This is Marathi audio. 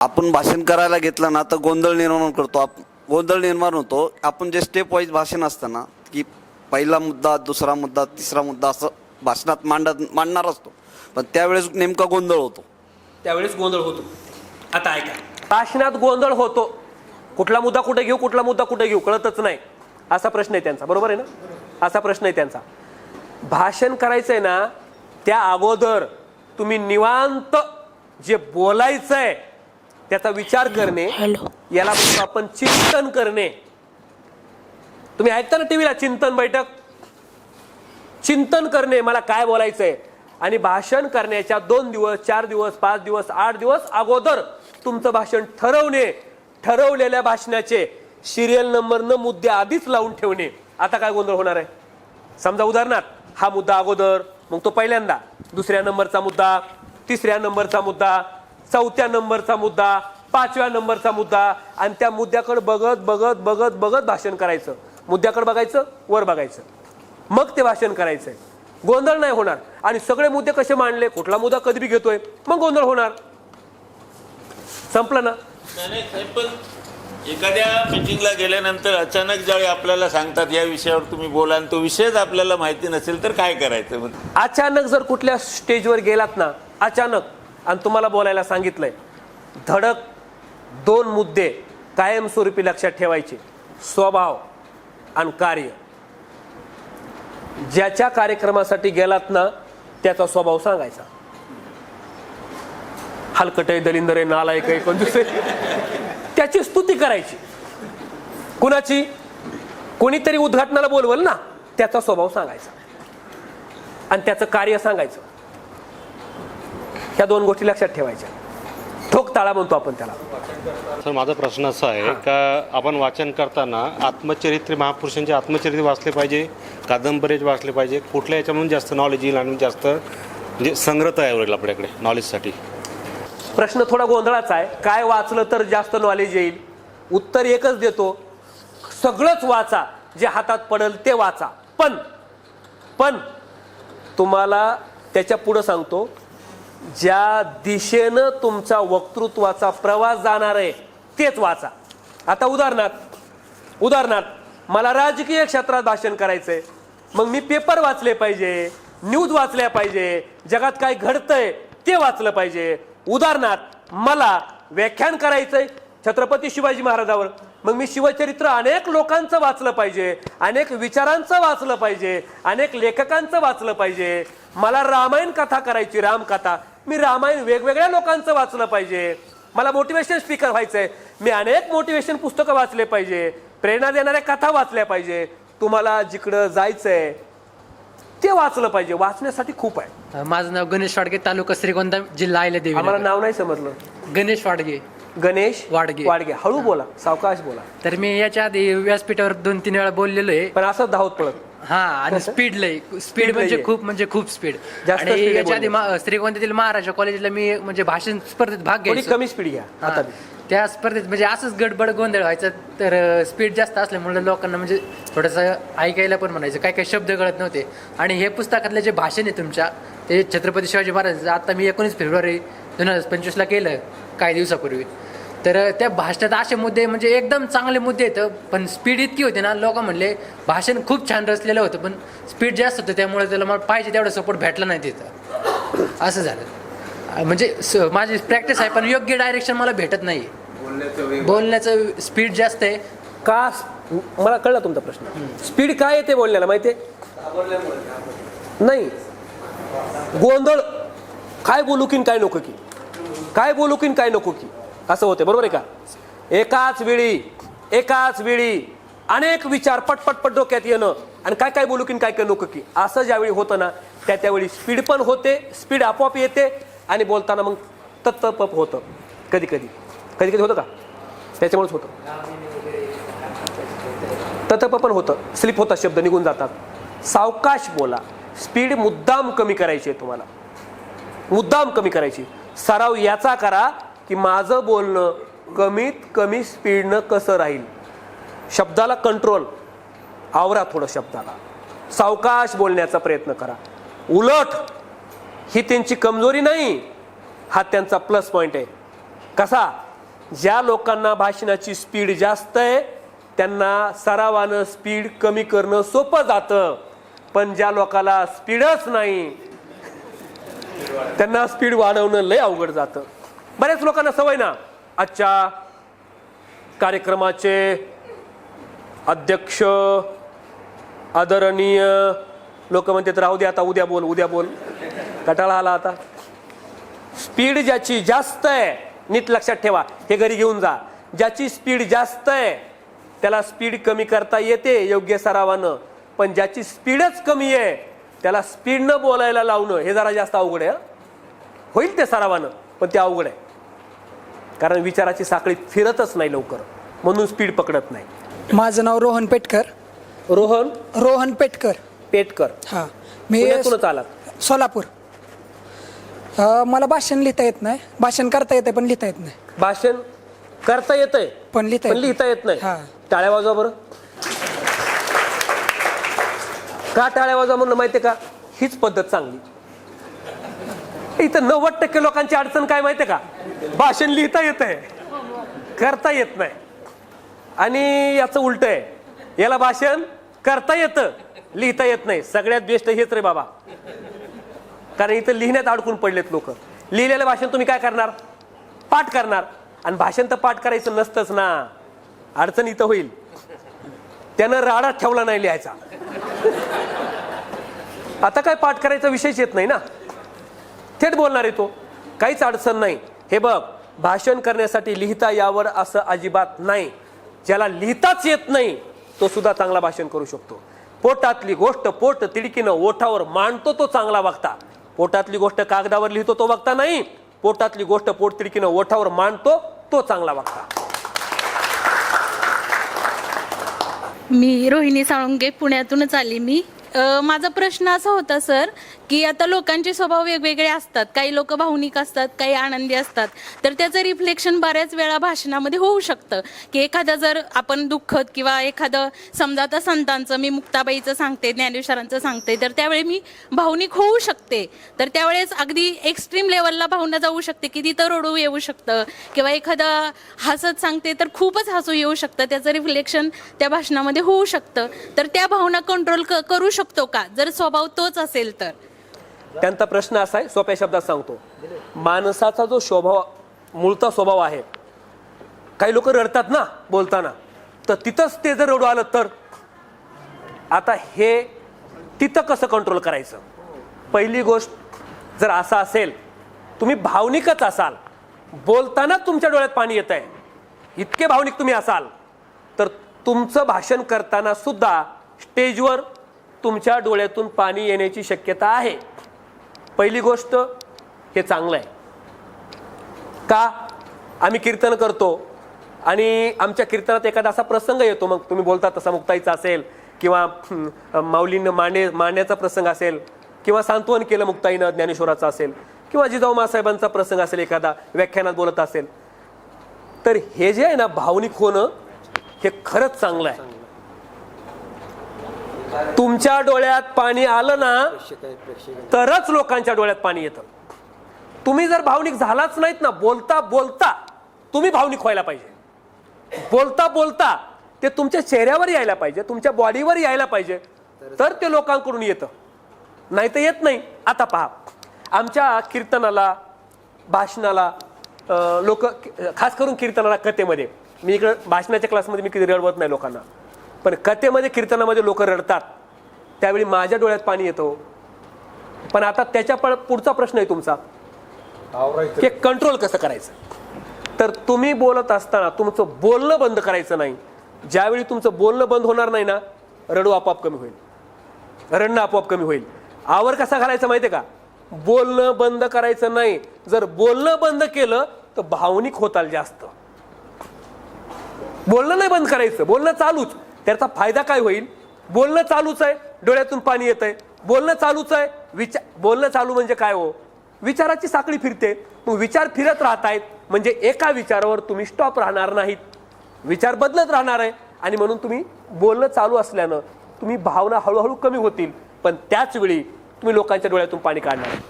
आपण भाषण करायला घेतलं ना तर गोंधळ निर्माण करतो. आप गोंधळ निर्माण होतो. आपण जे स्टेप वाईज भाषण असतं ना की पहिला मुद्दा दुसरा मुद्दा तिसरा मुद्दा असं भाषणात मांडत मांडणार असतो. पण त्यावेळेस नेमका गोंधळ होतो. त्यावेळेस गोंधळ होतो. आता ऐका. भाषणात गोंधळ होतो. कुठला मुद्दा कुठे घेऊ कुठला मुद्दा कुठे घेऊ कळतच नाही. असा प्रश्न आहे त्यांचा. बरोबर आहे ना? असा प्रश्न आहे त्यांचा. भाषण करायचंय ना त्या अगोदर तुम्ही निवांत जे बोलायचंय त्याचा विचार करणे याला म्हणतो आपण चिंतन करणे. तुम्ही ऐकता ना टीव्हीला चिंतन बैठक? चिंतन करणे मला काय बोलायचंय? आणि भाषण करण्याच्या दोन दिवस चार दिवस पाच दिवस आठ दिवस अगोदर तुमचं भाषण ठरवणे ठरवलेल्या भाषणाचे सिरियल नंबर न मुद्दे आधीच लावून ठेवणे. आता काय गोंधळ होणार आहे? समजा उदाहरणार्थ हा मुद्दा अगोदर मग तो पहिल्यांदा दुसऱ्या नंबरचा मुद्दा तिसऱ्या नंबरचा मुद्दा चौथ्या नंबरचा मुद्दा पाचव्या नंबरचा मुद्दा आणि त्या मुद्द्याकडे बघत बघत बघत बघत भाषण करायचं. मुद्द्याकडे बघायचं वर बघायचं. मग ते भाषण करायचंय. गोंधळ नाही होणार. आणि सगळे मुद्दे कसे मांडले कुठला मुद्दा कधी बी घेतोय मग गोंधळ होणार. संपलं ना? एखाद्या मिटिंगला गेल्यानंतर अचानक ज्यावेळी आपल्याला सांगतात या विषयावर तुम्ही बोला आणि तो विषयच आपल्याला माहिती नसेल तर काय करायचं? अचानक जर कुठल्या स्टेजवर गेलात ना अचानक आणि तुम्हाला बोलायला सांगितलंय. धडक दोन मुद्दे कायमस्वरूपी लक्षात ठेवायचे. स्वभाव आणि कार्य. ज्याच्या कार्यक्रमासाठी गेलात ना त्याचा स्वभाव सांगायचा. हलकट आहे दलिंदर आहे नालायक आहे कोण दुसरे त्याची स्तुती करायची. कुणाची? कोणीतरी उद्घाटनाला बोलवल ना त्याचा स्वभाव सांगायचा. आणि त्याचं कार्य सांगायचं. ह्या दोन गोष्टी लक्षात ठेवायच्या. ठोक ताळा म्हणतो आपण त्याला. सर माझा प्रश्न असा आहे का आपण वाचन करताना आत्मचरित्र महापुरुषांचे आत्मचरित्र वाचले पाहिजे कादंबरीच वाचले पाहिजे? कुठल्या याच्यामधून जास्त नॉलेज येईल आणि जास्त म्हणजे संग्रह तयार होईल आपल्याकडे नॉलेजसाठी प्रश्न थोडा गोंधळाचा आहे. काय वाचलं तर जास्त नॉलेज येईल? उत्तर एकच देतो. सगळंच वाचा. जे हातात पडेल ते वाचा. पण पण तुम्हाला त्याच्या पुढं सांगतो. ज्या दिशेनं तुमचा वक्तृत्वाचा प्रवास जाणार आहे तेच वाचा. आता उदाहरणार्थ उदाहरणार्थ मला राजकीय क्षेत्रात भाषण करायचंय. मग मी पेपर वाचले पाहिजे न्यूज वाचल्या पाहिजे जगात काय घडतंय ते वाचलं पाहिजे. उदाहरणार्थ मला व्याख्यान करायचंय छत्रपती शिवाजी महाराजावर. मग मी शिवचरित्र अनेक लोकांचं वाचलं पाहिजे अनेक विचारांचं वाचलं पाहिजे अनेक लेखकांचं वाचलं पाहिजे. मला रामायण कथा करायची रामकथा मी रामायण वेगवेगळ्या लोकांचं वाचलं पाहिजे. मला मोटिवेशन स्पीकर व्हायचंय. मी अनेक मोटिवेशन पुस्तकं वाचले पाहिजे. प्रेरणा देणाऱ्या कथा वाचल्या पाहिजे. तुम्हाला जिकडं जायचंय ते वाचलं पाहिजे. वाचण्यासाठी खूप आहे. माझं नाव गणेश वाडगे तालुका श्रीगोंदा जिल्हा आम्हाला आयल्यादेवी नाव नाही समजलं. गणेश वाडगे. गणेश वाडगे. वाडगे. हळू बोला सावकाश बोला. तर मी याच्या आधी व्यासपीठावर दोन तीन वेळा बोललेलो आहे. पण असं धावत पळत. हा आणि स्पीड लय स्पीड म्हणजे. खूप म्हणजे खूप स्पीड जास्त आणि speed आहे याच्या आधी बोलण्याची. मा- श्रीगोंद्यातील महाराजा कॉलेजला मी म्हणजे भाषण स्पर्धेत भाग थोडी घ्यायचो. कमी स्पीड घ्या आता हा. त्या स्पर्धेत म्हणजे असंच गडबड गोंधळ व्हायचा तर स्पीड जास्त असल्यामुळे लोकांना म्हणजे थोडंसं ऐकायला पण म्हणायचं. काय काय शब्द कळत नव्हते. आणि हे पुस्तकातले जे भाषण आहे तुमच्या ते छत्रपती शिवाजी महाराज आता मी एकोणीस फेब्रुवारी दोन हजार पंचवीसला केलं काही दिवसापूर्वी. तर त्या भाषणात असे मुद्दे म्हणजे एकदम चांगले मुद्दे आहेत पण स्पीड इतकी होती ना लोक म्हणले भाषण खूप छान रचलेलं होतं पण स्पीड जास्त होतं त्यामुळे त्याला मला पाहिजे तेवढा सपोर्ट भेटला नाही तिथं. असं झालं. म्हणजे स- माझी प्रॅक्टिस आहे पण योग्य डायरेक्शन मला भेटत नाही. बोलण्याचं स्पीड जास्त आहे. का मला कळला तुमचा प्रश्न. स्पीड काय येते बोलण्याला माहितीये? नाही. गोंधळ. काय बोलू की काय नको की? काय बोलू की काय नको की? असं होते बरोबर आहे का? एकाच वेळी एकाच वेळी अनेक विचार पटपट पट डोक्यात येणं आणि काय काय बोलू की काय काय नको की असं ज्यावेळी होतं ना त्या त्यावेळी स्पीड पण होते स्पीड आपोआप येते आणि बोलताना मग तत्तपप होतं. कधी कधी. कधी कधी होतं का? त्याच्यामुळेच होतं. ततप पण होतं. स्लिप होता शब्द निघून जातात. सावकाश बोला. स्पीड मुद्दाम कमी करायची आहे तुम्हाला. मुद्दाम कमी करायची. सराव याचा करा. की माझं बोलणं कमीत कमी स्पीडनं कसं राहील? शब्दाला कंट्रोल आवरा थोडं शब्दाला. सावकाश बोलण्याचा प्रयत्न करा. उलट ही त्यांची कमजोरी नाही हा त्यांचा प्लस पॉईंट आहे. कसा? ज्या लोकांना भाषणाची स्पीड जास्त आहे त्यांना सरावानं स्पीड कमी करणं सोपं जातं. पण ज्या लोकाला स्पीडच नाही त्यांना स्पीड वाढवणं लय अवघड जातं. बऱ्याच लोकांना सवय ना. आजच्या कार्यक्रमाचे अध्यक्ष आदरणीय लोक म्हणतात राहू दे आता उद्या बोल उद्या बोल. कटाळा आला आता. स्पीड ज्याची जास्त आहे नीट लक्षात ठेवा. हे घरी घेऊन जा. ज्याची स्पीड जास्त आहे त्याला स्पीड कमी करता येते योग्य सरावानं. पण ज्याची स्पीडच कमी आहे त्याला स्पीडनं बोलायला लावणं हे जरा जास्त अवघड आहे होईल ते सरावानं पण ते अवघड आहे. कारण विचाराची साखळी फिरतच नाही लवकर. म्हणून स्पीड पकडत नाही. माझं नाव रोहन पेटकर. रोहन? रोहन पेटकर. पेटकर. हां. मी पुण्यातूनच आलात? सोलापूर. अ, मला भाषण लिहिता येत नाही. भाषण करता येते पण लिहिता येत नाही. भाषण करता येतंय पण लिहिता पण येत लिहिता येत नाही. हा. टाळ्या वाजवा बरं. का टाळ्या वाजवा म्हणून माहितीये का? हीच पद्धत चांगली. इथं नव्वद टक्के लोकांची अडचण काय माहितीये का? भाषण लिहिता येत आहे करता येत नाही. आणि याचं उलट आहे. याला भाषण करता येतं लिहिता येत नाही. सगळ्यात बेस्ट हेच रे बाबा. कारण इथं लिहिण्यात अडकून पडलेत लोक. लिहिलेलं भाषण तुम्ही काय करणार? पाठ करणार. आणि भाषण तर पाठ करायचं नसतंच ना. अडचण इथं होईल. त्यानं राडा ठेवला नाही लिहायचा. आता काय पाठ करायचा विषयच येत नाही ना. थेट बोलणार आहे तो. काहीच अडचण नाही. हे बघ भाषण करण्यासाठी लिहिता यावर असं अजिबात नाही. ज्याला लिहिताच येत नाही तो सुद्धा चांगला भाषण करू शकतो. पोटातली गोष्ट पोट तिडकीनं ओठावर मांडतो तो चांगला वक्ता. पोटातली गोष्ट कागदावर लिहितो तो वक्ता नाही. पोटातली गोष्ट पोट तिडकीनं ओठावर मांडतो तो चांगला वक्ता. मी रोहिणी साळुंगे पुण्यातूनच आली मी. अ, माझा प्रश्न असा होता सर की आता लोकांचे स्वभाव वेगवेगळे असतात. काही लोक भावनिक असतात काही आनंदी असतात. तर त्याचं रिफ्लेक्शन बऱ्याच वेळा भाषणामध्ये होऊ शकतं. की एखादं जर आपण दुःखद किंवा एखादं समजा आता संतांचं मी मुक्ताबाईचं सांगते ज्ञानेश्वरांचं सांगते तर त्यावेळी मी भावनिक होऊ शकते. तर त्यावेळेस अगदी एक्स्ट्रीम लेवलला भावना जाऊ शकते की तिथं रडू येऊ शकतं किंवा एखादं हसत सांगते तर खूपच हसू येऊ शकतं. त्याचं रिफ्लेक्शन त्या भाषणामध्ये होऊ शकतं. तर त्या भावना कंट्रोल करू शकतो. का? जर स्वभाव तोच असेल तर. त्यांचा प्रश्न असा आहे सोप्या शब्दात सांगतो. माणसाचा जो स्वभाव मूळचा स्वभाव आहे काही लोक रडतात ना बोलताना. तर तिथंच ते जर रडू आलं तर? आता हे तिथं कसं कंट्रोल करायचं? पहिली गोष्ट जर असं असेल तुम्ही भावनिकच असाल बोलताना तुमच्या डोळ्यात पाणी येत आहे इतके भावनिक तुम्ही असाल तर तुमचं भाषण करताना सुद्धा स्टेजवर तुमच्या डोळ्यातून पाणी येण्याची शक्यता आहे. पहिली गोष्ट हे चांगलं आहे. का? आम्ही कीर्तन करतो आणि आमच्या कीर्तनात एखादा असा प्रसंग येतो. मग तुम्ही बोलता तसा मुक्ताईचा असेल किंवा माऊलीनं मांडे मांडण्याचा प्रसंग असेल किंवा सांत्वन केलं मुक्ताईनं ज्ञानेश्वराचा असेल किंवा जिजाऊ मासाहेबांचा प्रसंग असेल एखादा व्याख्यानात बोलत असेल. तर हे जे आहे ना भावनिक होणं हे खरंच चांगलं आहे. तुमच्या डोळ्यात पाणी आलं ना तरच लोकांच्या डोळ्यात पाणी येतं. तुम्ही जर भावनिक झालाच नाहीत ना बोलता बोलता तुम्ही भावनिक व्हायला पाहिजे. बोलता बोलता ते तुमच्या चेहऱ्यावर यायला पाहिजे तुमच्या बॉडीवर यायला पाहिजे तर ते लोकांकडून येतं. नाही तर येत नाही. आता पहा आमच्या कीर्तनाला भाषणाला लोक खास करून कीर्तनाला कथेमध्ये. मी इकडं भाषणाच्या क्लासमध्ये मी कधी रडवत नाही लोकांना. पण कथेमध्ये कीर्तनामध्ये लोक रडतात. त्यावेळी माझ्या डोळ्यात पाणी येतो. पण आता त्याच्या पण पुढचा प्रश्न आहे तुमचा. की कंट्रोल कसं करायचं? तर तुम्ही बोलत असताना तुमचं बोलणं बंद करायचं नाही. ज्यावेळी तुमचं बोलणं बंद होणार नाही ना रडू आपोआप कमी होईल. रडणं आपोआप कमी होईल. आवर कसा घालायचा माहितीये का? बोलणं बंद करायचं नाही. जर बोलणं बंद केलं तर भावनिक होताल जास्त. बोलणं नाही बंद करायचं. बोलणं चालूच. त्याचा फायदा काय होईल? बोलणं चालूच आहे डोळ्यातून पाणी येत आहे बोलणं चालूच आहे विचार बोलणं चालू म्हणजे काय हो? विचाराची साखळी फिरते. मग विचार फिरत राहत आहेत म्हणजे एका विचारावर तुम्ही स्टॉप राहणार नाहीत. विचार बदलत राहणार आहे आणि म्हणून तुम्ही बोलणं चालू असल्यानं तुम्ही भावना हळूहळू कमी होतील. पण त्याच वेळी तुम्ही लोकांच्या डोळ्यातून पाणी काढणार.